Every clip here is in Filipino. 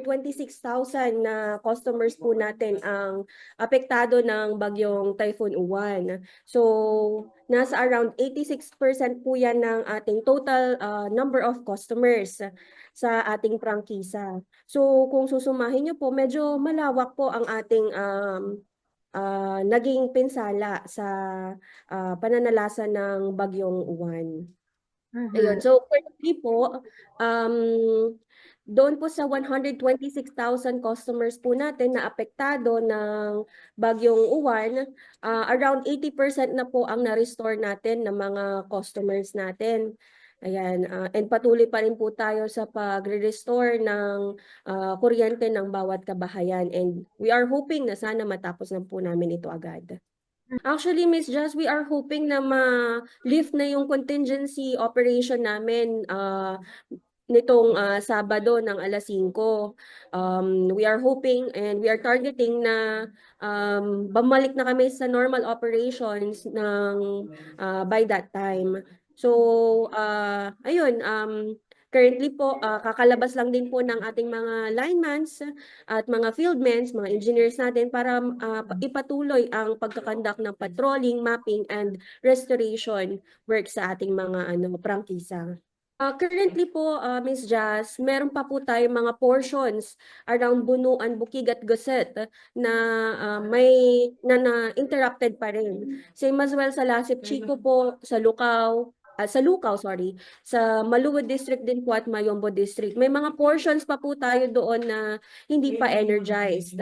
126,000 na customers po natin ang apektado ng bagyong Typhoon Uwan. So, nasa around 86% po yan ng ating total ah, number of customers sa ating prangkisa. So, kung susumahin niyo po, medyo malawak po ang ating um, ah, naging pinsala sa ah, pananalasa ng bagyong Uwan. Ayun. So, currently po, um, doon po sa 126,000 customers po natin na apektado ng bagyong uwan, ah, around 80% na po ang na-restore natin ng mga customers natin. Ayan, ah, and patuloy pa rin po tayo sa pagre-restore ng ah, kuryente ng bawat kabahayan and we are hoping na sana matapos na po namin ito agad. Actually, Miss Jazz, we are hoping na ma-lift na yung contingency operation namin ah, nitong ah, Sabado ng alas 5. Um, we are hoping and we are targeting na um, bumalik na kami sa normal operations ng ah, by that time. So, ah, ayun, um, currently po, ah, kakalabas lang din po ng ating mga linemans at mga fieldmens, mga engineers natin para pa- ipatuloy ang pagkakandak ng patrolling, mapping, and restoration work sa ating mga ano, prangkisa. Ah, currently po, ah, Miss Jazz, meron pa po tayong mga portions around Bunuan, Bukig at Gusset na ah, may na, na interrupted pa rin. Same as well sa Lasip Chico po, sa Lucao, ah, sa Lucao, sorry, sa Maluwod District din po at Mayombo District. May mga portions pa po tayo doon na hindi pa energized.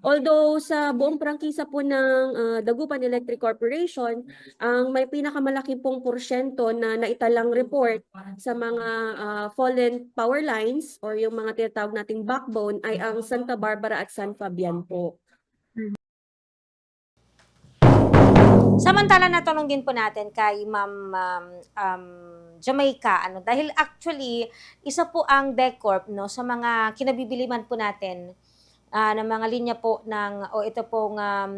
Although sa buong prangkisa po ng ah, Dagupan Electric Corporation, ang may pinakamalaki pong porsyento na naitalang report sa mga ah, fallen power lines or yung mga tinatawag nating backbone ay ang Santa Barbara at San Fabian po. Samantala natanong din po natin kay Ma'am um, um, Jamaica ano dahil actually isa po ang DECORP no sa mga kinabibiliman po natin ah, ng mga linya po ng o ito pong um,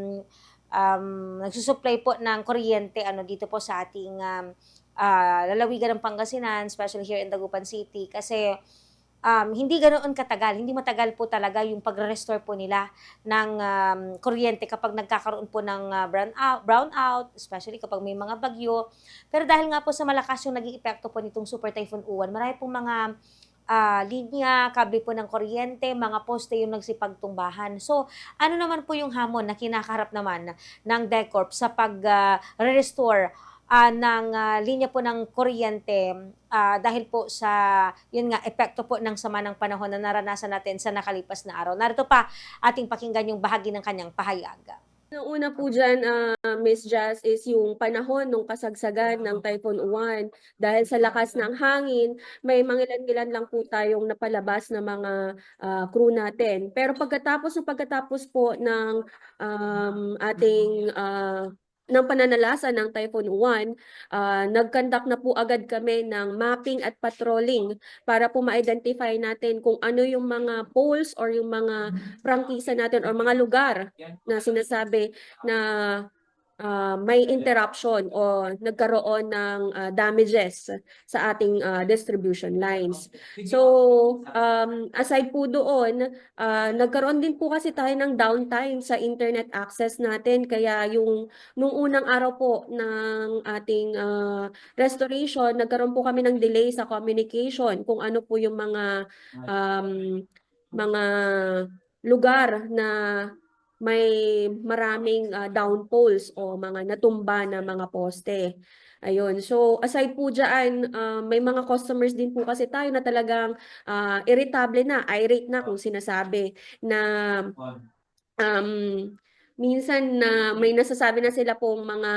um, nagsusupply po ng kuryente ano dito po sa ating um, ah, lalawigan ng Pangasinan especially here in Dagupan City. Kasi um, hindi ganoon katagal, hindi matagal po talaga yung pagre-restore po nila ng um, kuryente kapag nagkakaroon po ng uh, brown out, brown out, especially kapag may mga bagyo. Pero dahil nga po sa malakas yung naging epekto po nitong Super Typhoon Uwan, marami pong mga ah, linya, kable po ng kuryente, mga poste yung nagsipagtumbahan. So, ano naman po yung hamon na kinakaharap naman ng DECORP sa pag-restore ah, ng ah, linya po ng kuryente ah, dahil po sa, yun nga, epekto po ng sama ng panahon na naranasan natin sa nakalipas na araw. Narito pa ating pakinggan yung bahagi ng kanyang pahayag. Ang una po dyan, ah, Miss Jazz, is yung panahon ng kasagsagan ng Typhoon Uwan. Dahil sa lakas ng hangin, may mangilan-ilan lang po tayong napalabas na mga ah, crew natin. Pero pagkatapos ng pagkatapos po ng um, ating ah, ng pananalasa ng Typhoon Uwan, ah, nag-conduct na po agad kami ng mapping at patrolling para po ma-identify natin kung ano yung mga poles or yung mga prangkisa natin or mga lugar na sinasabi na ah, may interruption o nagkaroon ng ah, damages sa ating ah, distribution lines. So, um, aside po doon, ah, nagkaroon din po kasi tayo ng downtime sa internet access natin. Kaya yung nung unang araw po ng ating ah, restoration, nagkaroon po kami ng delay sa communication kung ano po yung mga um, mga lugar na may maraming ah, down poles o mga natumba na mga poste. Ayun. So, aside po dyan, ah, may mga customers din po kasi tayo na talagang ah, irritable na, irate na kung sinasabi na um, minsan na may nasasabi na sila pong mga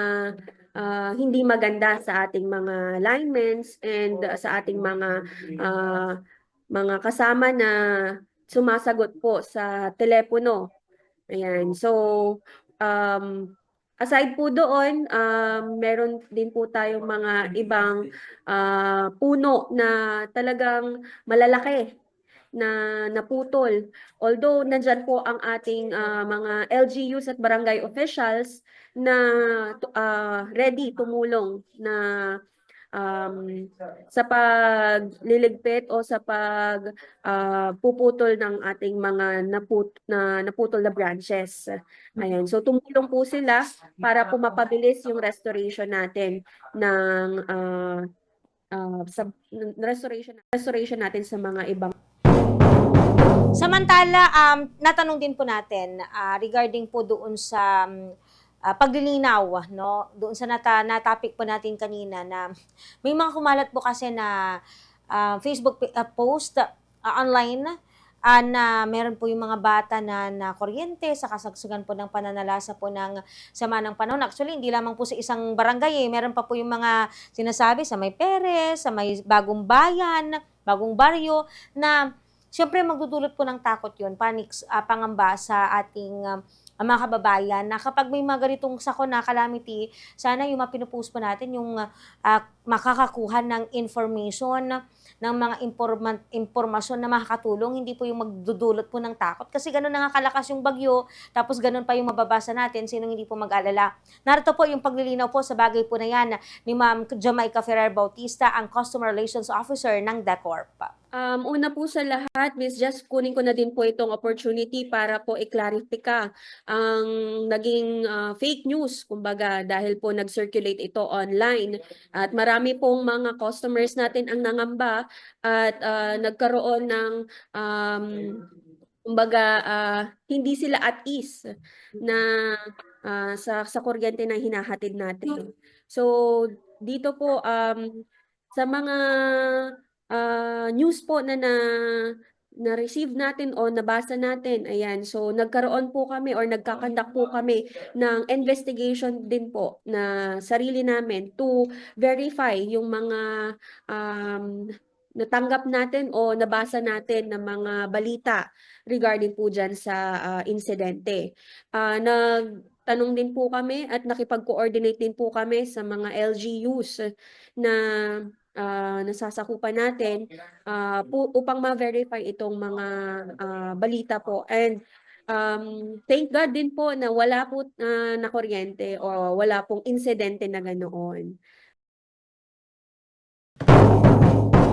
ah, hindi maganda sa ating mga linements and ah, sa ating mga ah, mga kasama na sumasagot po sa telepono. Ayan. So, um, aside po doon, um, meron din po tayong mga ibang ah, puno na talagang malalaki na naputol. Although nandyan po ang ating ah, mga LGUs at barangay officials na ah, ready tumulong na um, sa pagliligpit o sa pag ah, puputol ng ating mga naput na naputol na branches. Ayan. So tumulong po sila para po mapabilis yung restoration natin ng ah, ah, sa restoration restoration natin sa mga ibang Samantala, um, natanong din po natin ah, regarding po doon sa um, ah, paglilinaw, no? Doon sa nata, natapik po natin kanina na may mga kumalat po kasi na ah, Facebook ah, post ah, online ah, na meron po yung mga bata na na kuryente sa kasagsagan po ng pananalasa po ng sama ng panahon. Actually, hindi lamang po sa isang barangay eh. Meron pa po yung mga sinasabi sa may Perez, sa may bagong bayan, bagong baryo, na Siyempre, magdudulot po ng takot yun, panic, ah, pangamba sa ating um, mga kababayan na kapag may mga ganitong sakuna, calamity, sana yung mga pinupost po natin, yung ah, makakakuha ng information, ng mga informa- impormasyon na makakatulong, hindi po yung magdudulot po ng takot. Kasi ganun na nga kalakas yung bagyo, tapos ganun pa yung mababasa natin, sinong hindi po mag-alala. Narito po yung paglilinaw po sa bagay po na yan ni Ma'am Jamaica Ferrer Bautista, ang Customer Relations Officer ng DECORP. Um, una po sa lahat, Miss Just kunin ko na din po itong opportunity para po i-clarify ang naging ah, fake news, kumbaga, dahil po nag-circulate ito online. At marami pong mga customers natin ang nangamba at ah, nagkaroon ng um, kumbaga ah, hindi sila at ease na ah, sa sa kuryente na hinahatid natin. So dito po um, sa mga ah, news po na na na-receive natin o nabasa natin, ayan. So, nagkaroon po kami or nagkakandak po kami ng investigation din po na sarili namin to verify yung mga um, natanggap natin o nabasa natin na mga balita regarding po dyan sa ah, insidente. Ah, nagtanong din po kami at nakipag-coordinate din po kami sa mga LGUs na ah, nasasakupan natin pu- upang ma-verify itong mga ah, balita po. And um, thank God din po na wala po ah, na kuryente o wala pong insidente na ganoon.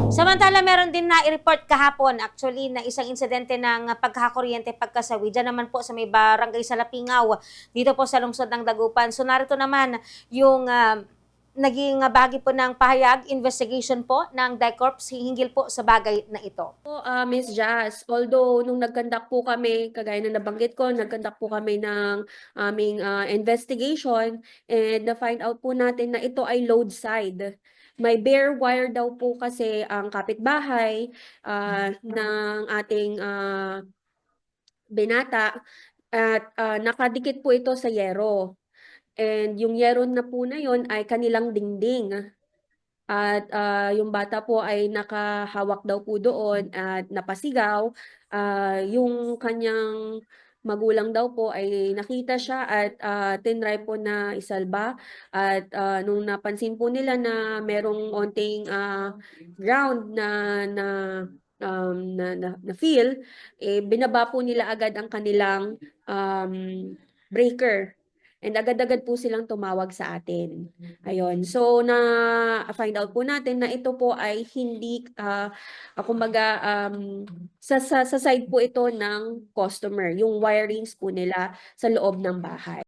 Samantala, meron din na i-report kahapon actually na isang insidente ng pagkakakuryente pagkasawi. Diyan naman po sa may barangay sa Lapingaw, dito po sa lungsod ng Dagupan. So narito naman yung ah, naging ah, bahagi po ng pahayag, investigation po ng DECORP hinggil po sa bagay na ito. Po, ah, Miss Jazz, although nung nagkandak po kami, kagaya na nabanggit ko, nagkandak po kami ng aming ah, investigation and na-find out po natin na ito ay load side. May bare wire daw po kasi ang kapitbahay ah, ng ating ah, binata at ah, nakadikit po ito sa yero. And yung yero na po na yon ay kanilang dingding. At ah, yung bata po ay nakahawak daw po doon at napasigaw. Ah, yung kanyang magulang daw po ay nakita siya at ah, tinry po na isalba. At ah, nung napansin po nila na merong onting ah, ground na na um, na, na, na feel, eh, binaba po nila agad ang kanilang um, breaker. And agad-agad po silang tumawag sa atin. Ayun. So, na-find out po natin na ito po ay hindi, ah, kumbaga, um, sa, sa, sa side po ito ng customer, yung wirings po nila sa loob ng bahay.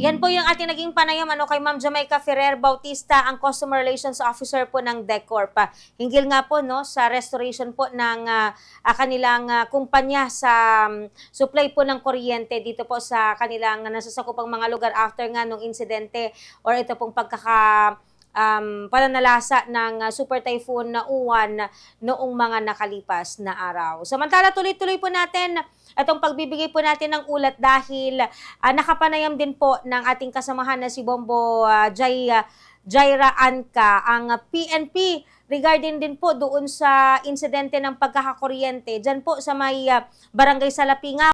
Yan po yung ating naging panayam ano, kay Ma'am Jamaica Ferrer Bautista, ang Customer Relations Officer po ng DECORP. Hinggil nga po no, sa restoration po ng ah, kanilang ah, kumpanya sa um, supply po ng kuryente dito po sa kanilang nasasakupang mga lugar after nga nung insidente or ito pong pagkaka um, pananalasa ng ah, Super Typhoon na Uwan noong mga nakalipas na araw. Samantala, tuloy-tuloy po natin itong pagbibigay po natin ng ulat dahil ah, nakapanayam din po ng ating kasamahan na si Bombo ah, Jai, ah, Jaira Anka, ang PNP regarding din po doon sa insidente ng pagkakakuryente dyan po sa may ah, barangay Salapingaw